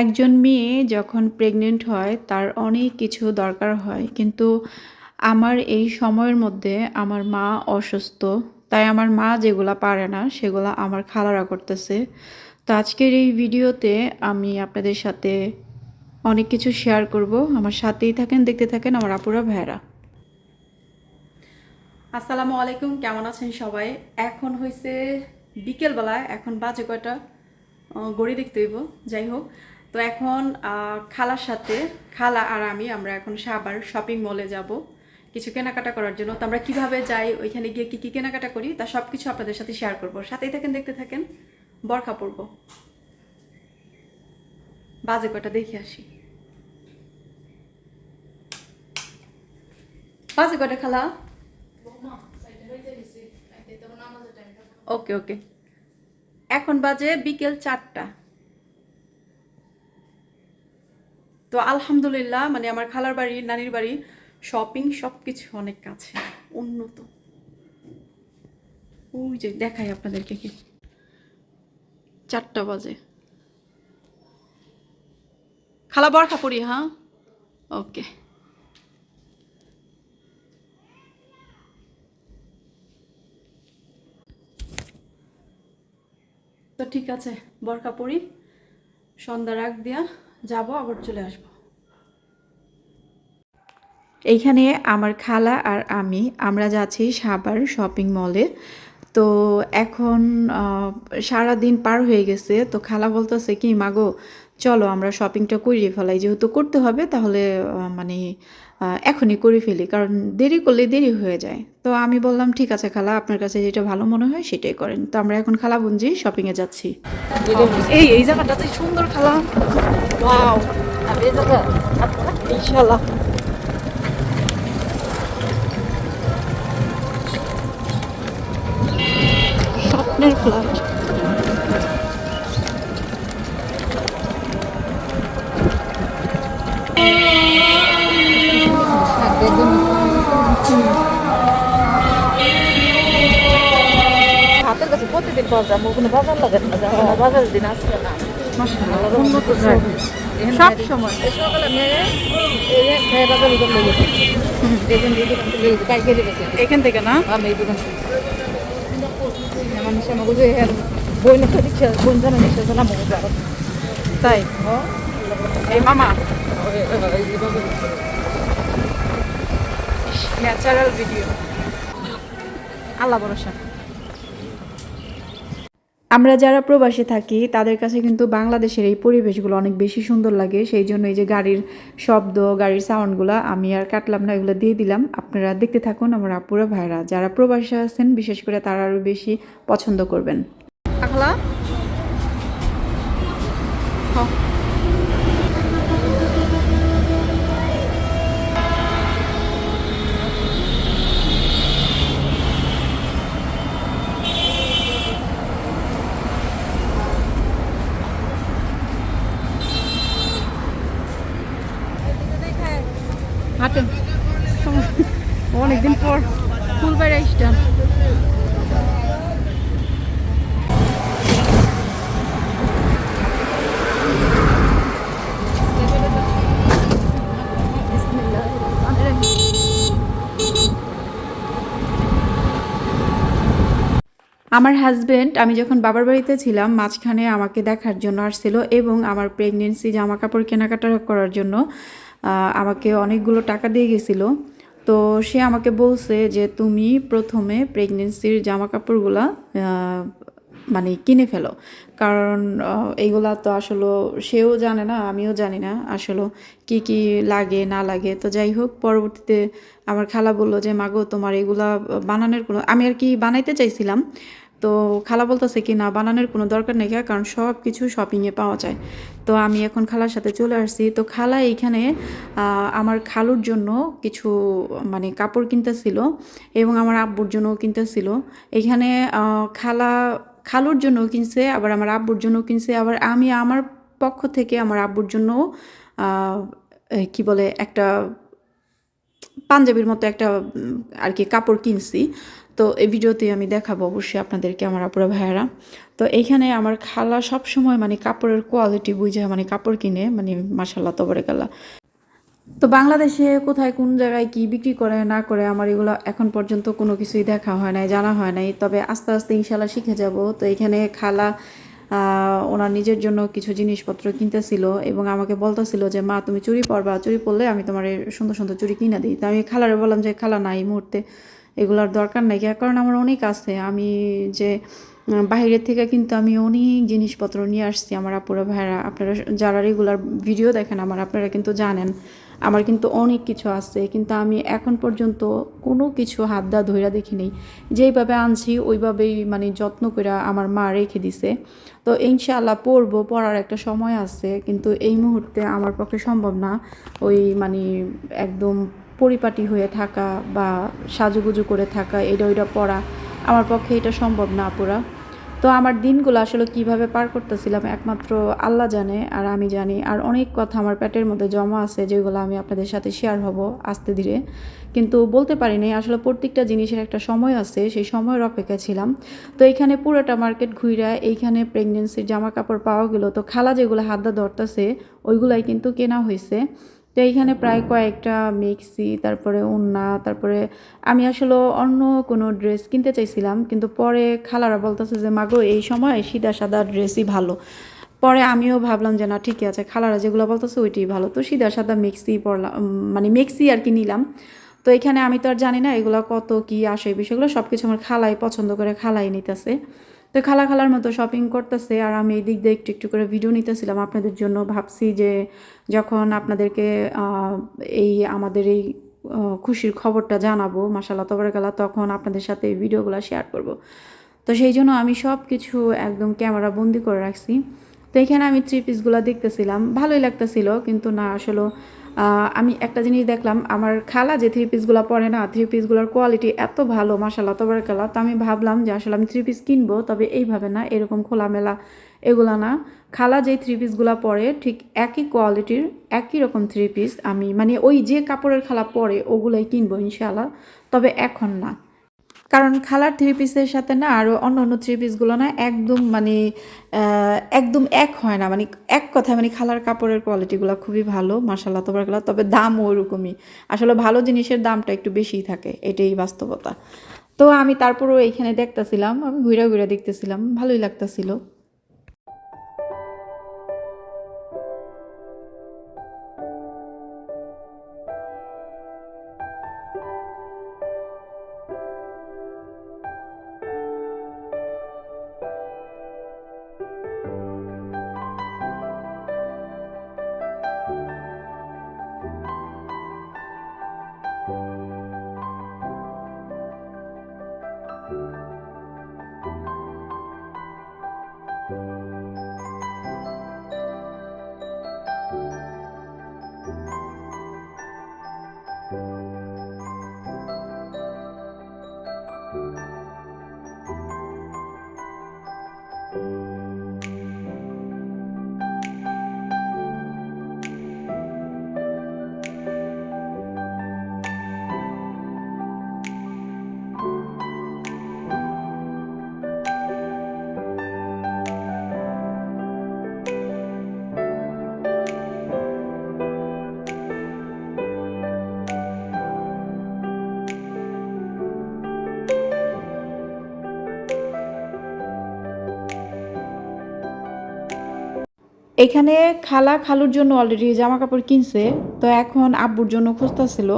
একজন মেয়ে যখন প্রেগনেন্ট হয়, তার অনেক কিছু দরকার হয়। কিন্তু আমার এই সময়ের মধ্যে আমার মা অসুস্থ, তাই আমার মা যেগুলা পারে না, সেগুলা আমার খালারা করতেছে। তো আজকের এই ভিডিওতে আমি আপনাদের সাথে অনেক কিছু শেয়ার করব। আমার সাথেই থাকেন, দেখতে থাকেন আমার আপুরা ভেড়া আসসালামু আলাইকুম, কেমন আছেন সবাই? এখন হয়েছে বিকেলবেলা, এখন বাজে কয়টা? গড়ি দেখতে হইব, যাই হোক। তো এখন খালার সাথে, খালা আর আমি আমরা এখন সাবার শপিং মলে যাব কিছু কেনাকাটা করার জন্য। তো আমরা কীভাবে যাই, ওইখানে গিয়ে কী কী কেনাকাটা করি, তা সব কিছু আপনাদের সাথে শেয়ার করব। সাথেই থাকেন, দেখতে থাকেন, বরখা পরব। বাজে কটা দেখে আসি। বাজে কয়টা, খালা? ওকে ওকে। এখন বাজে বিকেল চারটা। তো আলহামদুলিল্লাহ মানে আমার খালার বাড়ি, নানির বাড়ি শপিং সব কিছু অনেক কাছে, উন্নত। ওই যে দেখাই আপনাদেরকে কি। চারটা বাজে। খালা বরখা পড়ি হ্যাঁ? ওকে। তো ঠিক আছে বরখা পড়ি সন্ধ্যা রাখ দিয়া। যাব, আবার চলে আসব। এইখানে আমার খালা আর আমি, আমরা যাচ্ছি সাবার শপিং মলে। তো এখন সারা দিন পার হয়ে গেছে। তো খালা বলতেছে কি, মাগো চলো আমরা শপিংটা করিয়ে ফেলাই। যেহেতু করতে হবে, তাহলে মানে এখনই করে ফেলি। কারণ দেরি করলে দেরি হয়ে যায়। তো আমি বললাম, ঠিক আছে খালা, আপনার কাছে যেটা ভালো মনে হয় সেটাই করেন। তো আমরা এখন খালা বুঞ্জি শপিংয়ে যাচ্ছি। এই এই জায়গাটা সুন্দর খালা। ওয়াও। ইনশাল্লাহ স্বপ্নের ফ্ল্যাট। হাতের কাছে প্রতিদিন কোনো বাজার লাগে না বাজারের দিন আসছে না। সব সময়। সকালে মেয়ে বাজার থেকে এখান না? আমি এই দোকান থেকে আমাকে যে বই না রিক্সা বোন জানা রিক্সা জানা আমাকে তাই? এই মামা। ন্যাচারাল ভিডিও আল্লাহ ভরসা। আমরা যারা প্রবাসে থাকি তাদের কাছে কিন্তু বাংলাদেশের এই পরিবেশগুলো অনেক বেশি সুন্দর লাগে। সেই জন্য এই যে গাড়ির শব্দ গাড়ির সাউন্ডগুলো আমি আর কাটলাম না এগুলো দিয়ে দিলাম। আপনারা দেখতে থাকুন আমার আপুরা ভাইরা। যারা প্রবাসে আছেন বিশেষ করে তারা আরও বেশি পছন্দ করবেন। অনেকদিন পর আমার হাজবেন্ড আমি যখন বাবার বাড়িতে ছিলাম, মাঝখানে আমাকে দেখার জন্য আসছিল এবং আমার প্রেগনেন্সি জামা কাপড় কেনাকাটা করার জন্য আমাকে অনেকগুলো টাকা দিয়ে গেছিল। তো সে আমাকে বলছে যে তুমি প্রথমে প্রেগনেন্সির জামা কাপড়গুলা মানে কিনে ফেলো। কারণ এইগুলা তো আসলে সেও জানে না, আমিও জানি না আসলে কি কি লাগে, না লাগে। তো যাই হোক, পরবর্তীতে আমার খালা বলল যে, মাগো, তোমার এগুলা বানানোর কোনো আমি আর কি বানাইতে চাইছিলাম তো খালা বলতেছে কি, না, বানানোর কোনো দরকার নেই কারণ সব কিছু শপিংয়ে পাওয়া যায়। তো আমি এখন খালার সাথে চলে আসছি। তো খালা এইখানে আমার খালুর জন্য কিছু মানে কাপড় কিনতেছিল এবং আমার আব্বুর জন্যও কিনতেছিল। এখানে খালা, খালুর জন্য কিনছে, আবার আমার আব্বুর জন্য কিনছে, আবার আমি আমার পক্ষ থেকে আমার আব্বুর জন্য কি বলে, একটা পাঞ্জাবির মতো একটা আর কি কাপড় কিনছি। তো এই ভিডিওতে আমি দেখাবো অবশ্যই আপনাদেরকে আমার আপুরা ভাইয়ারা। তো এইখানে আমার খালা সব সময় মানে কাপড়ের কোয়ালিটি বুঝে মানে কাপড় কিনে মানে মাসাল্লাহ তবরেকাল্লা তো বাংলাদেশে কোথায় কোন জায়গায় কি বিক্রি করে না করে আমার এগুলো এখন পর্যন্ত কোনো কিছুই দেখা হয় নাই, জানা হয় নাই। তবে আস্তে আস্তে ইনশাল্লাহ শিখে যাব। তো এখানে খালা ওনার নিজের জন্য কিছু জিনিসপত্র কিনতেছিল এবং আমাকে বলতেছিল যে, মা, তুমি চুরি পরবা। চুরি পরলে আমি তোমার সুন্দর সুন্দর চুরি কিনে দিই। তো আমি খালারে বললাম যে, খালা নাই মুহূর্তে এগুলোর দরকার নাই। কারণ আমার অনেক আছে। আমি যে বাইরের থেকে কিন্তু আমি অনেক জিনিসপত্র নিয়ে আসছি আমার আপুরা ভাইরা আপনারা যারা রেগুলার ভিডিও দেখেন আমার, আপনারা কিন্তু জানেন, আমার কিন্তু অনেক কিছু আছে। কিন্তু আমি এখন পর্যন্ত কোনো কিছু হাত দা ধইরা দেখি নেই। যেইভাবে আনছি, ওইভাবেই মানে যত্ন করে আমার মা রেখে দিছে। তো ইনশাআল্লাহ পড়ব, পড়ার একটা সময় আছে। কিন্তু এই মুহূর্তে আমার পক্ষে সম্ভব না। ওই মানে একদম পরিপাটি হয়ে থাকা বা সাজুগুজু করে থাকা, এটা ওইটা পড়া, আমার পক্ষে এটা সম্ভব না পুরা তো আমার দিনগুলো আসলে কীভাবে পার করতেছিলাম একমাত্র আল্লাহ জানে আর আমি জানি। আর অনেক কথা আমার পেটের মধ্যে জমা আছে যেগুলো আমি আপনাদের সাথে শেয়ার হব আস্তে ধীরে। কিন্তু বলতে পারিনি আসলে প্রত্যেকটা জিনিসের একটা সময় আছে, সেই সময়ের অপেক্ষা ছিলাম। তো এইখানে পুরোটা মার্কেট ঘুইরা, এইখানে প্রেগনেন্সির জামা কাপড় পাওয়া গেলো, তো খালা যেগুলো হাত দা ধরতেছে, ওইগুলাই কিন্তু কেনা হয়েছে তো এইখানে প্রায় কয়েকটা মেক্সি, তারপরে ওন্না তারপরে আমি আসলে অন্য কোনো ড্রেস কিনতে চাইছিলাম, কিন্তু পরে খালারা বলতেছে যে, মাগো, এই সময় সিধা সাদা ড্রেসই ভালো। পরে আমিও ভাবলাম যে, না, ঠিকই আছে। খালারা যেগুলো বলতেছে ওইটাই ভালো। তো সিধা সাদা মেক্সি পরলাম মানে মেক্সি আর কি নিলাম। তো এখানে আমি তো আর জানি না এগুলো কত, কি আসে বিষয়গুলো সব কিছু আমার খালাই পছন্দ করে খালাই নিতেছে। তো খালা খালার মতো শপিং করতেছে আর আমি এই দিক দিয়ে একটু একটু করে ভিডিও নিতেছিলাম আপনাদের জন্য। ভাবছি যে যখন আপনাদেরকে এই আমাদের এই খুশির খবরটা জানাব মাসাল্লাহ তবরকাল্লা তখন আপনাদের সাথে এই ভিডিওগুলো শেয়ার করব। তো সেই জন্য আমি সব কিছু একদম ক্যামেরা বন্দি করে রাখছি। তো এখানে আমি থ্রি পিসগুলো দেখতেছিলাম। ভালোই লাগতেছিল, কিন্তু না, আসলে আমি একটা জিনিস দেখলাম, আমার খালা যে থ্রি পিসগুলো পরে না থ্রি পিসগুলোর কোয়ালিটি এত ভালো মাসাল্লাহ খেলা তো আমি ভাবলাম যে আসলে আমি থ্রি পিস কিনবো, তবে এইভাবে না, এরকম খোলামেলা এগুলা না। খালা যেই থ্রি পিসগুলো পরে, ঠিক একই কোয়ালিটির একই রকম থ্রি পিস আমি মানে ওই যে কাপড়ের খালা পরে, ওগুলোই কিনবো ইনশাল্লাহ তবে এখন না। কারণ খালার থ্রি পিসের সাথে না আরও অন্য অন্য থ্রি পিসগুলো না একদম মানে একদম এক হয় না। মানে এক কথায় মানে খালার কাপড়ের কোয়ালিটিগুলো খুবই ভালো মার্শাল্লাহ তোবারগুলো তবে দাম ওইরকমই আসলে ভালো জিনিসের দামটা একটু বেশিই থাকে, এটাই বাস্তবতা। তো আমি তারপরও এইখানে দেখতেছিলাম, আমি ঘুরে ঘুরে দেখতেছিলাম, ভালোই লাগতেছিল। এখানে খালা খালুর জন্য অলরেডি জামা কাপড় কিনছে, তো এখন আব্বুর জন্য খুঁজতেছিল।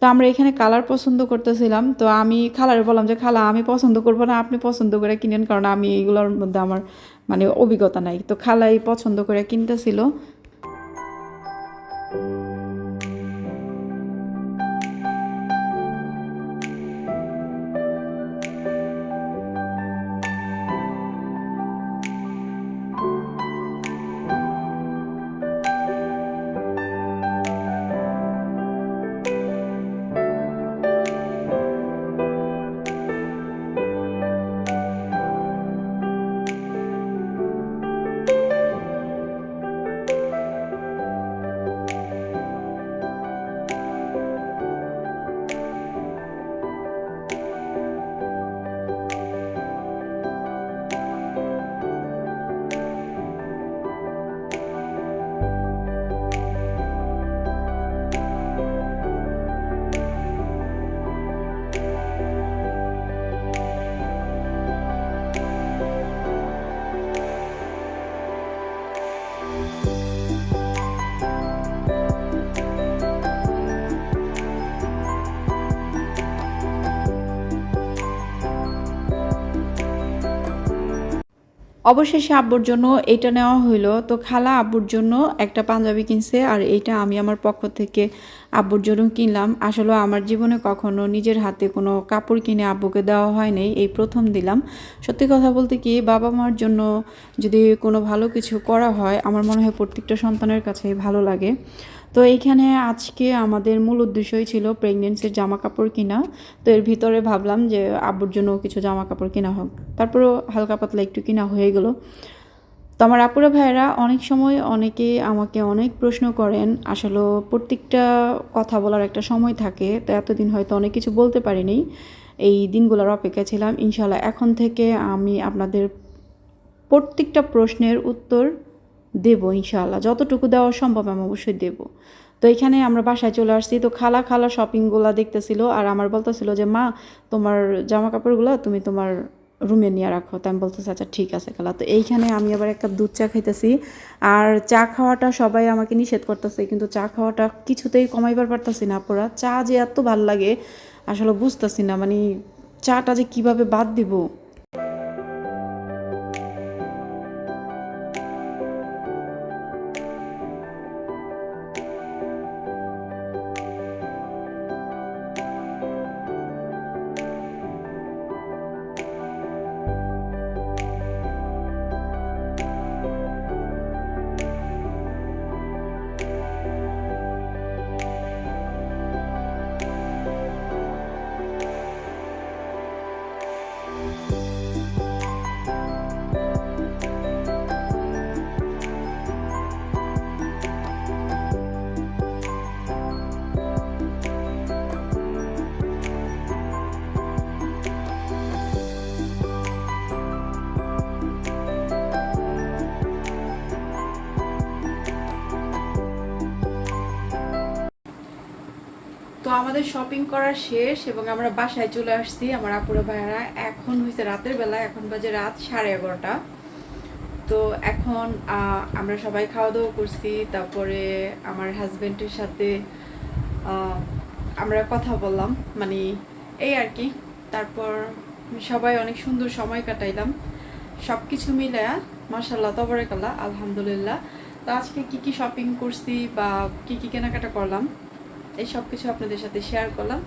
তো আমরা এখানে কালার পছন্দ করতেছিলাম, তো আমি খালারে বললাম যে, খালা, আমি পছন্দ করব না, আপনি পছন্দ করে কিনেন, কারণ আমি এগুলোর মধ্যে আমার মানে অভিজ্ঞতা নাই। তো খালাই পছন্দ করে কিনতেছিল অবশেষে আব্বুর জন্য এটা নেওয়া হইল। তো খালা আব্বুর জন্য একটা পাঞ্জাবি কিনছে আর এইটা আমি আমার পক্ষ থেকে আব্বুর জন্য কিনলাম। আসলে আমার জীবনে কখনো নিজের হাতে কোনো কাপড় কিনে আব্বুকে দেওয়া হয়নি এই প্রথম দিলাম। সত্যি কথা বলতে কি, বাবা মার জন্য যদি কোনো ভালো কিছু করা হয়, আমার মনে হয় প্রত্যেকটা সন্তানের কাছেই ভালো লাগে। তো এইখানে আজকে আমাদের মূল উদ্দেশ্যই ছিল প্রেগনেন্সির জামা কাপড় কিনা। তো এর ভিতরে ভাবলাম যে আব্বুর জন্য কিছু জামা কাপড় কিনা হোক। তারপরেও হালকা পাতলা একটু কিনা হয়ে গেল। তো আমার আপুরা ভাইয়েরা অনেক সময় অনেকে আমাকে অনেক প্রশ্ন করেন। আসলে প্রত্যেকটা কথা বলার একটা সময় থাকে, তো এতদিন হয়তো অনেক কিছু বলতে পারিনি। এই দিনগুলোর অপেক্ষা ছিলাম। ইনশাল্লাহ এখন থেকে আমি আপনাদের প্রত্যেকটা প্রশ্নের উত্তর দেব ইনশাআল্লাহ। যতটুকু দেওয়া সম্ভব আমি অবশ্যই দেব। তো এখানে আমরা বাসায় চলে আসছি। তো খালা খালা শপিংগুলো দেখতেছিল আর আমার বলতেছিল যে, মা, তোমার জামা কাপড়গুলো তুমি তোমার রুমে নিয়ে রাখো। তো আমি বলতেছি আচ্ছা ঠিক আছে কালা তো এইখানে আমি আবার এক কাপ দুধ চা খাইতেছি। আর চা খাওয়াটা সবাই আমাকে নিষেধ করতেছে, কিন্তু চা খাওয়াটা কিছুতেই কমাইবার পারতেছি না পুরা চা যে এত ভালো লাগে, আসলে বুঝতেছি না মানে চাটা যে কীভাবে বাদ দিব? তো আমাদের শপিং করা শেষ এবং আমরা বাসায় চলে আসছি আমার আপুরা ভাইয়ারা। এখন হয়েছে রাতের বেলা, এখন বাজে রাত সাড়ে এগারোটা। তো এখন আমরা সবাই খাওয়া দাওয়া করছি, তারপরে আমার হাজবেন্ডের সাথে আমরা কথা বললাম। মানে এই আর কি, তারপর সবাই অনেক সুন্দর সময় কাটাইলাম। সব কিছু মিলে মার্শাল্লাহ তবরেকাল্লাহ, আলহামদুলিল্লাহ। তো আজকে কি কি শপিং করছি বা কি কি কেনাকাটা করলাম? এই সব কিছু আপনাদের সাথে শেয়ার করলাম।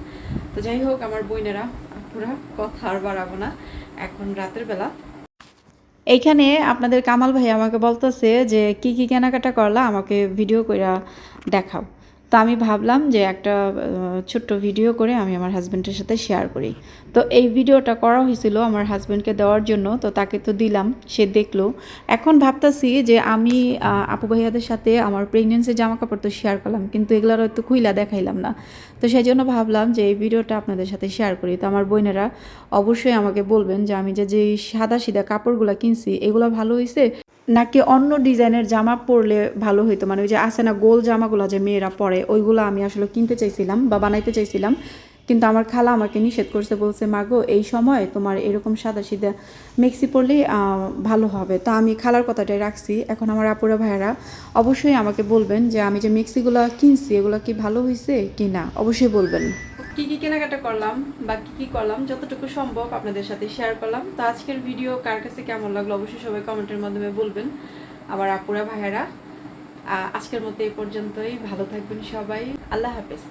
তো যাই হোক, আমার বইনেরা পুরা কথা আর বাড়াবো না। এখন রাতের বেলা। এইখানে আপনাদের কামাল ভাই আমাকে বলতেছে যে, কি কি কেনাকাটা করলা? আমাকে ভিডিও করে দেখাও। তো আমি ভাবলাম যে একটা ছোট্ট ভিডিও করে আমি আমার হাজব্যান্ডের সাথে শেয়ার করি। তো এই ভিডিওটা করা হয়েছিল আমার হাজব্যান্ডকে দেওয়ার জন্য, তো তাকে তো দিলাম, সে দেখল। এখন ভাবতেছি যে আমি আপু ভাইয়াদের সাথে আমার প্রেগনেন্সির জামা কাপড় তো শেয়ার করলাম, কিন্তু এগুলোর হয়তো খুইলা দেখাইলাম না। তো সেই জন্য ভাবলাম যে এই ভিডিওটা আপনাদের সাথে শেয়ার করি। তো আমার বোনেরা অবশ্যই আমাকে বলবেন যে আমি যে যেই সাদা সিধা কাপড়গুলো কিনছি, এগুলো ভালো হয়েছে নাকি অন্য ডিজাইনের জামা পরলে ভালো হইতো? মানে ওই যে আছে না গোল জামাগুলো যে মেয়েরা পরে, ওইগুলো আমি আসলে কিনতে চাইছিলাম বা বানাইতে চাইছিলাম। কিন্তু আমার খালা আমাকে নিষেধ করছে, বলছে, মাগো, এই সময় তোমার এরকম সাদা সিধা মেক্সি পরলেই ভালো হবে। তো আমি খালার কথাটাই রাখছি। এখন আমার আপুরা ভাইয়েরা অবশ্যই আমাকে বলবেন যে, আমি যে মেক্সিগুলো কিনছি, এগুলো কি ভালো হয়েছে কি না? অবশ্যই বলবেন। কি কি কেনাকাটা করলাম বা কি কি করলাম, যতটুকু সম্ভব আপনাদের সাথে শেয়ার করলাম। তো আজকের ভিডিও কার কাছে কেমন লাগল অবশ্যই সবাই কমেন্টের মাধ্যমে বলবেন। আবার আপুরা, ভাইয়েরা আজকের মতো এই পর্যন্তই। ভালো থাকবেন সবাই। আল্লাহ হাফেজ।